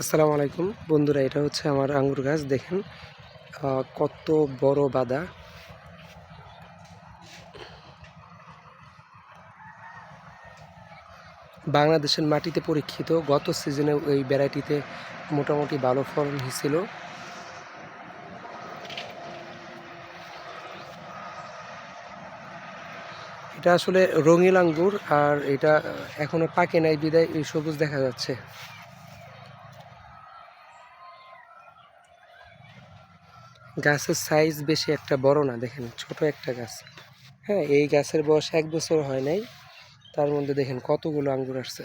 আসসালামু আলাইকুম। বন্ধুরা, এটা হচ্ছে আমার আঙ্গুর গাছ, দেখেন কত বড় বাদা। বাংলাদেশের মাটিতে পরীক্ষিত, গত সিজনে এই ভ্যারাইটিতে মোটামুটি ভালো ফলন হয়েছিল। এটা আসলে রঙিল আঙ্গুর, আর এটা এখনও পাকে নাই, বিদায় এই সবুজ দেখা যাচ্ছে। গাছের সাইজ বেশি একটা বড় না, দেখেন ছোট একটা গাছ। হ্যাঁ এই গাছের বয়স এক বছর হয় নাই, তার মধ্যে দেখেন কতগুলো আঙ্গুর আসছে।